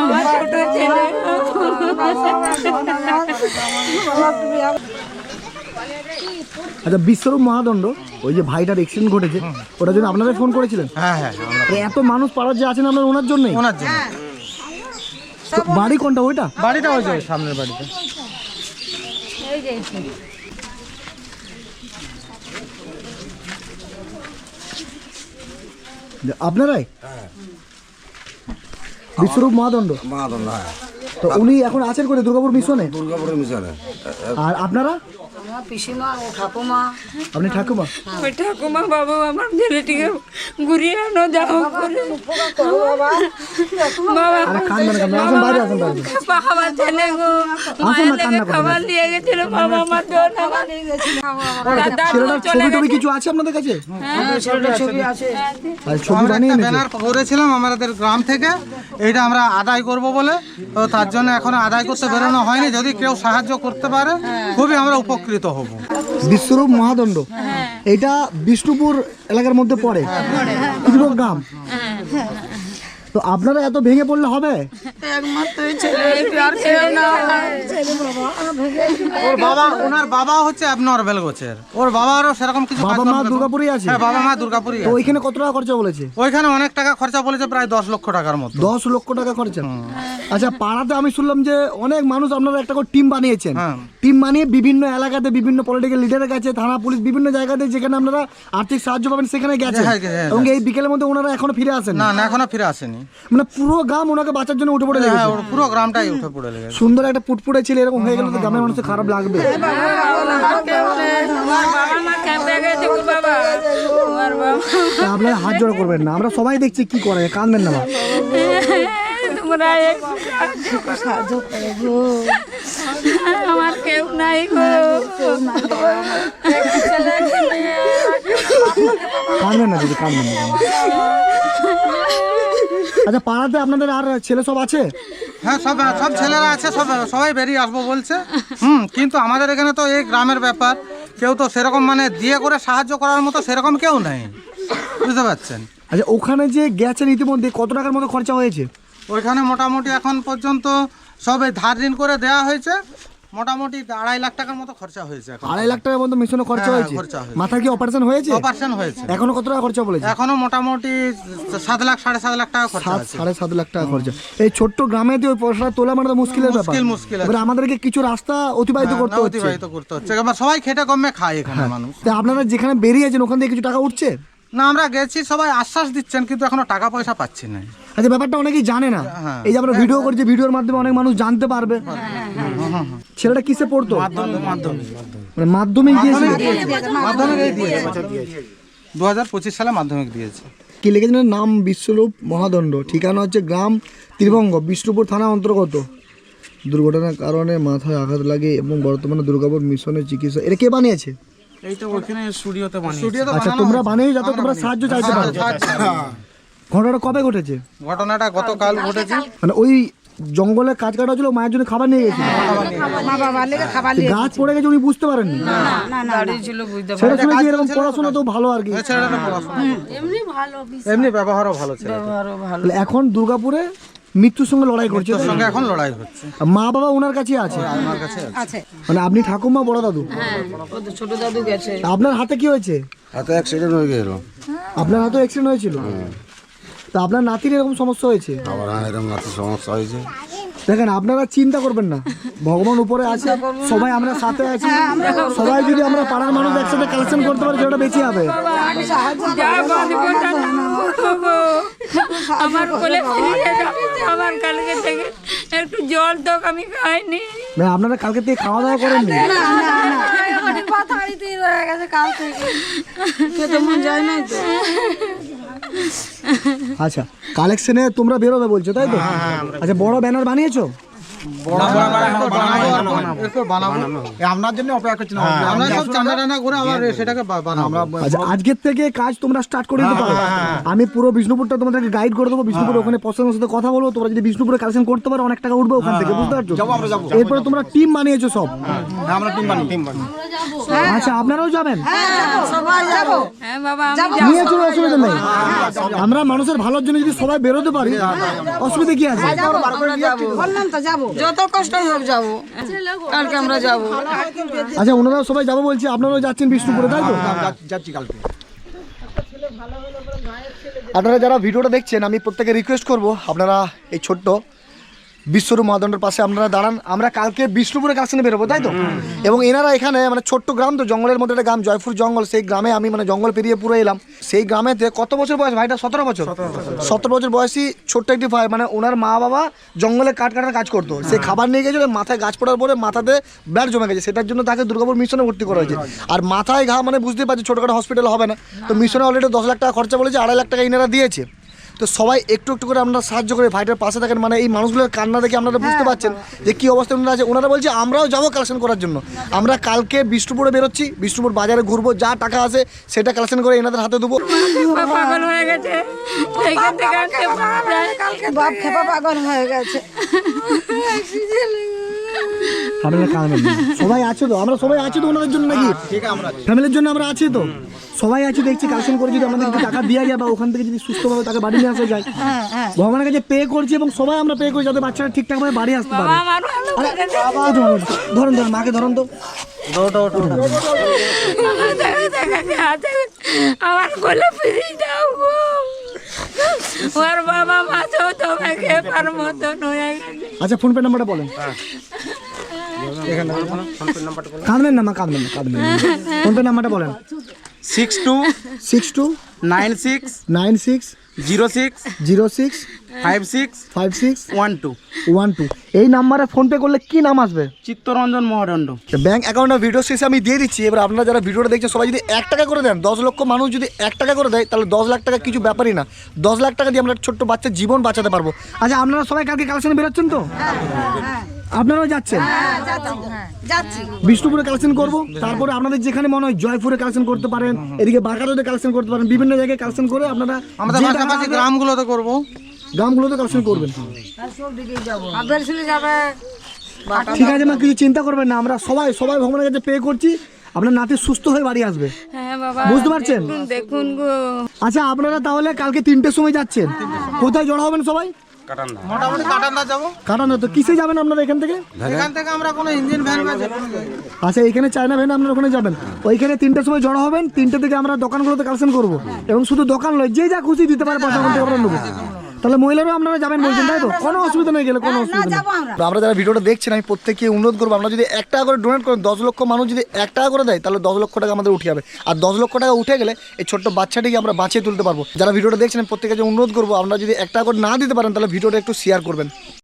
আমার ছোট ছেলে। আচ্ছা বিশ্বরূপ মহাদণ্ড ওই যে ভাইটার এক্সিডেন্ট ঘটেছে ওটার জন্য আপনারা ফোন করেছিলেন? হ্যাঁ হ্যাঁ এত মানুষ পাড়ার যে আছেন আপনার ওনার জন্যই? ওনার জন্য। তো বাড়ি কোনটা ওইটা? বাড়িটা ওই যে সামনের বাড়িতে আপনারাই? বিশ্বরূপ মহাদণ্ড? মাদন হ্যাঁ। তো উনি এখন আছেন করে দুর্গাপুর মিশনে? দুর্গাপুরের মিশনে। আর আপনারা? আমার পিসিমা ও ঠাকুমা। আপনি ঠাকুমা? ওই ঠাকুমা বাবু আমার ছেলেটিকে ঘুরিয়ে আনো যাও করে। বাবা আমার ছেলে গো মায়ের লেগে খাবার নিয়ে গেছিল বাবা আমার জন্য। আমার দাদা ছেলেটার ছবি টবি গেছে। কিছু আছে আপনাদের কাছে? ছবি আছে। ছবি বানিয়ে করেছিলাম আমাদের গ্রাম থেকে। এইটা আমরা আদায় করব বলে তো তার জন্য এখন আদায় করতে বেরোনো হয়নি। যদি কেউ সাহায্য করতে পারে খুবই আমরা উপকৃত হব। বিশ্বরূপ মহাদণ্ড এটা বিষ্ণুপুর এলাকার মধ্যে পড়ে। গ্রাম। তো আপনারা এত ভেঙে পড়লে হবে? ওর বাবা ওনার বাবা হচ্ছে অ্যাবনর্মাল গোছের ওর বাবারও সেরকম কিছু বাবা মা নেই। দুর্গাপুরেই আছে? হ্যাঁ বাবা মা দুর্গাপুরি তো ওইখানে কত টাকা খরচা বলেছে? ওইখানে অনেক টাকা খরচা বলেছে প্রায় দশ লক্ষ টাকার মতো। দশ লক্ষ টাকা খরচা? আচ্ছা পাড়াতে আমি শুনলাম যে অনেক মানুষ আপনারা একটা করে টিম বানিয়েছেন। হ্যাঁ। টিম বানিয়ে বিভিন্ন এলাকাতে বিভিন্ন পলিটিক্যাল লিডারের কাছে থানা পুলিশ বিভিন্ন জায়গাতে যেখানে আপনারা আর্থিক সাহায্য পাবেন সেখানে গেছে হ্যাঁ, হ্যাঁ, হ্যাঁ। এবং এই বিকেলের মধ্যে ওনারা এখনও ফিরে আসেন না না এখনও ফিরে আসেনি। মানে পুরো গ্রাম ওনাকে বাঁচার জন্য উঠে পড়ে হ্যাঁ লেগেছে পুরো গ্রামটাই উঠে পড়ে লেগেছে সুন্দর একটা পুটপুটে ছেলে এরকম হয়ে গেলে তো গ্রামের মানুষের খারাপ লাগবে আমার বাবা মা ক্যাম্পে গেছে গো বাবা আমার বাবা তা আপনারা হাত জোড়া করবেন না আমরা সবাই দেখছি কি করে কাঁদবেন না। তোমরা সাহায্য করো আমার কেউ নাই কাঁদবেন না দিদি কাঁদবেন না আচ্ছা পাড়াতে আপনাদের আর ছেলে সব আছে? হ্যাঁ সব সব ছেলেরা আছে সব সবাই বেরিয়ে আসব বলছে। হুম কিন্তু আমাদের এখানে তো এই গ্রামের ব্যাপার। কেউ তো সেরকম মানে দিয়ে করে সাহায্য করার মতো সেরকম কেউ নেই। বুঝতে পারছেন? আচ্ছা ওখানে যে গেছেন ইতিমধ্যে কত টাকার মতো খরচা হয়েছে? ওইখানে মোটামুটি এখন পর্যন্ত সবে ধার ঋণ করে দেওয়া হয়েছে। মোটামুটি আড়াই লাখ টাকার মতো খরচা হয়েছে এখন। আড়াই লাখ টাকার মতো মিশনে খরচা হ্যাঁ, হয়েছে? খরচা হয়েছে। মাথার কি অপারেশন হয়েছে? অপারেশন হয়েছে। এখনও কত টাকা খরচা বলেছে? এখনও মোটামুটি সাত লাখ সাড়ে সাত লাখ টাকা খরচা আছে। সাড়ে সাত লাখ টাকা খরচা। এই ছোট্ট গ্রামে দিয়ে ওই পয়সাটা তোলা মানে তো মুশকিলের ব্যাপার। মুশকিল, মুশকিল। এবার আমাদেরকে কিছু রাস্তা অতিবাহিত হ্যাঁ, করতে হচ্ছে। অতিবাহিত করতে হচ্ছে। এবার সবাই খেটে কমে খায় এখানে মানুষ। তা আপনারা যেখানে বেরিয়েছেন ওখান থেকে কিছু টাকা উঠছে? না আমরা গেছি সবাই আশ্বাস দিচ্ছেন কিন্তু এখনও টাকা পয়সা পাচ্ছি না। আচ্ছা ব্যাপারটা অনেকেই জানে না। হ্যাঁ। এই যে আমরা ভিডিও করছি ভিডিওর মাধ্যমে অনেক মানুষ জানতে পারবে। ছেলেটা কিসে পড়তো? মানে মাধ্যমিক দিয়েছিল মাধ্যমিক দিয়েছে। দু হাজার পঁচিশ সালে মাধ্যমিক দিয়েছে। কি লিখেছেন নাম বিশ্বরূপ মহাদণ্ড। ঠিকানা হচ্ছে গ্রাম ত্রিভঙ্গ বিষ্ণুপুর থানা অন্তর্গত। দুর্ঘটনার কারণে মাথায় আঘাত লাগে এবং বর্তমানে দুর্গাপুর মিশনের চিকিৎসা এটা কে বানিয়েছে? ওখানে স্টুডিওতে আচ্ছা তোমরা বানিয়ে যাতে তোমরা সাহায্য চাইতে পারো। ঘটনাটা কবে ঘটেছে? ঘটনাটা গতকাল ঘটেছে। মানে ওই জঙ্গলে কাজ কাটা ছিল মায়ের জন্য খাবার নিয়ে গেছিল। মা বাবার লেগে খাবার এই গাছ পড়ে গেছে উনি বুঝতে পারেননি। দাঁড়িয়ে ছিল বুঝতে সেটা শুনেছি এরকম পড়াশোনা তো ভালো আর কি। ছেলেটা পড়াশোনা। এমনি ব্যবহারও ভালো ছেলে। ভালো। এখন দুর্গাপুরে মৃত্যুর সঙ্গে লড়াই করছে সঙ্গে এখন লড়াই হচ্ছে। মা বাবা ওনার কাছে আছে? আমার কাছে আছে। মানে আপনি ঠাকুমা বড় দাদু? ছোট দাদু গেছে। আপনার হাতে কি হয়েছে? এত অ্যাক্সিডেন্ট হয়ে গেল। আপনার হাতে অ্যাক্সিডেন্ট হয়েছিল? তা আপনার নাতির এরকম সমস্যা হয়েছে? হ্যাঁ এরকম সমস্যা হয়েছে। দেখেন আপনারা চিন্তা করবেন না। ভগবান উপরে আছে সবাই আমরা সাথে আছি। সবাই যদি আমরা পাড়ার মানুষ একসাথে কালেকশন করতে পারি সেটা বেশি হবে। যা বাঁচবো তা করব আমার কোলে ফিরিয়ে যাবে আমার কালকে থেকে একটু জল তো আমি খাইনি। না আপনারা কালকে থেকে খাওয়া দাওয়া করেননি? খেতে মন যায় নাই তো? আচ্ছা কালেকশনে তোমরা বেরোবে বলছো তাই তো? আচ্ছা বড় ব্যানার বানিয়েছো? আপনার জন্য অপেক্ষা করছি না আমরা সব চাঁদা টানা করে আবার সেটাকে বানাবো। আচ্ছা আজকের থেকে কাজ তোমরা স্টার্ট করে দিতে পারো। আমি পুরো বিষ্ণুপুরটা তোমাদেরকে গাইড করে দেবো। বিষ্ণুপুর ওখানে পছন্দের সাথে কথা বলব তোমরা যদি বিষ্ণুপুরে কালেকশন করতে পারো অনেক টাকা উঠবে ওখান থেকে বুঝতে পারছ? যাব আমরা যাব। এরপরে তোমরা টিম বানিয়েছো সব। আমরা টিম বানিয়ে টিম আচ্ছা আপনারাও যাবেন? হ্যাঁ। নিয়ে চলো অসুবিধা নেই। আমরা মানুষের ভালোর জন্য যদি সবাই বেরোতে পারি অসুবিধা কি আছে? যাব। যত কষ্ট হোক যাব। কালকে আমরা যাব। আচ্ছা ওনারাও সবাই যাব বলছি আপনারাও যাচ্ছেন বিষ্ণুপুরে তাই তো? যাচ্ছি কালকে। আপনারা যারা ভিডিওটা দেখছেন আমি প্রত্যেকে রিকোয়েস্ট করব আপনারা এই ছোট্ট বিশ্বরূপ মহাদণ্ডের পাশে আপনারা দাঁড়ান। আমরা কালকে বিষ্ণুপুরে কালেকশনে বেরোবো তাই তো? এবং এনারা এখানে মানে ছোট্ট গ্রাম তো জঙ্গলের মধ্যে একটা গ্রাম জয়পুর জঙ্গল সেই গ্রামে আমি মানে জঙ্গল পেরিয়ে পুরো এলাম। সেই গ্রামেতে কত বছর বয়স? ভাইটা সতেরো বছর? সতেরো বছর। বয়সী ছোট্ট একটি ভাই মানে ওনার মা বাবা জঙ্গলে কাঠ কাটার কাজ করতো। সে খাবার নিয়ে গেছিল মাথায় গাছ পড়ার পরে মাথাতে ব্লাড জমে গেছে। সেটার জন্য তাকে দুর্গাপুর মিশনে ভর্তি করা হয়েছে। আর মাথায় ঘা মানে বুঝতেই পারছি ছোটোখাটো হসপিটাল হবে না। তো মিশনে অলরেডি দশ লাখ টাকা খরচা বলেছে আড়াই লাখ টাকা ইনারা দিয়েছে। তো সবাই একটু একটু করে আপনারা সাহায্য করে ভাইটার পাশে থাকেন মানে এই মানুষগুলোর কান্না দেখে আপনারা বুঝতে পারছেন যে কী অবস্থা ওনারা আছে। ওনারা বলছে আমরাও যাব কালেকশন করার জন্য। আমরা কালকে বিষ্ণুপুরে বেরোচ্ছি বিষ্ণুপুর বাজারে ঘুরবো যা টাকা আছে সেটা কালেকশন করে এনাদের হাতে দেবো। পাগল হয়ে গেছে। এইখান থেকে আসতে পারবে। না। বাপ খেপা পাগল হয়ে গেছে। আপনারা কাঁদবেন না। সবাই আছে তো? আমরা সবাই আছি তো ওনাদের জন্য নাকি? ফ্যামিলির জন্য আমরা আছি তো? সবাই আছি দেখছি কালেকশন করে যদি আমাদের টাকা দেওয়া যায় বা ওখান থেকে যদি সুস্থভাবে তাকে বাড়ি নিয়ে আসা যায়। ভগবানের কাছে পে করছি এবং সবাই আমরা পে করি যাতে বাচ্চারা ঠিকঠাক ভাবে বাড়ি আসতে পারে। ধরুন ধরুন মাকে ধরুন তো। আমার কোলে ফিরে যাও গো। ওর বাবা মাছেও তোমাকে পার মতন হয়ে গেছে। আচ্ছা ফোন পে নাম্বারটা বলেন। কাঁদবেন না মা কাঁদবেন না কাঁদবেন ফোন পে নাম্বারটা বলেন। Six two six two nine six nine six zero six zero six five six five six one two. One two. এই নাম্বারে ফোন পে করলে কি নাম আসবে? চিত্তরঞ্জন মহাদণ্ড। ব্যাংক অ্যাকাউন্টের ভিডিও শেষে আমি দিয়ে দিচ্ছি। এবার আপনারা যারা ভিডিওটা দেখছেন সবাই যদি এক টাকা করে দেন দশ লক্ষ মানুষ যদি এক টাকা করে দেয় তাহলে দশ লাখ টাকা কিছু ব্যাপারই না। দশ লাখ টাকা দিয়ে আমরা ছোট্ট বাচ্চার জীবন বাঁচাতে পারব। আচ্ছা আপনারা সবাই কালকে কালেকশনে বেরোচ্ছেন তো? আপনারাও যাচ্ছেন? বিষ্ণুপুরে কালেকশন করব তারপরে আপনাদের যেখানে মনে হয় জয়পুরে কালেকশন করতে পারেন এদিকে বাঁকাটোতে কালেকশন করতে পারেন বিভিন্ন জায়গায় কালেকশন করে আপনারা আমাদের পাশাপাশি গ্রামগুলোতে করব। গ্রামগুলোতে কালেকশন করবেন। ঠিক আছে মা কিছু চিন্তা করবেন না আমরা সবাই সবাই ভগবানের কাছে পে করছি আপনার নাতি সুস্থ হয়ে বাড়ি আসবে। হ্যাঁ বুঝতে পারছেন? দেখুন দেখুন আচ্ছা আপনারা তাহলে কালকে তিনটের সময় যাচ্ছেন। কোথায় জড়ো হবেন সবাই? মোটামুটি কাটান্না যাব। কাটানো তো কিসে যাবেন আপনারা এখান থেকে? এখান থেকে আমরা কোনো ইঞ্জিন ভ্যান বা। আচ্ছা এখানে চায়না ভ্যান আপনারা ওখানে যাবেন। ওইখানে তিনটের সময় জড়ো হবেন তিনটে থেকে আমরা দোকানগুলোতে কালেকশন করব। এবং শুধু দোকান নয় যে যা খুশি দিতে পারে পয়সা ওখান থেকে আমরা নেব। তাহলে মহিলারও আপনারা যাবেন বলছেন তাই তো? কোনো অসুবিধা নেই গেলে কোনো অসুবিধা নেই। তো আমরা। আমরা যারা ভিডিওটা দেখছেন আমি প্রত্যেককে অনুরোধ করব আমরা যদি এক টাকা করে ডোনেট করেন দশ লক্ষ মানুষ যদি এক টাকা করে দেয় তাহলে দশ লক্ষ টাকা আমাদের উঠে যাবে। আর দশ লক্ষ টাকা উঠে গেলে এই ছোট্ট বাচ্চাটিকে আমরা বাঁচিয়ে তুলতে পারব। যারা ভিডিওটা দেখছেন আমি প্রত্যেকের কাছে অনুরোধ করব আপনারা যদি এক টাকা করে না দিতে পারেন তাহলে ভিডিওটা একটু শেয়ার করবেন।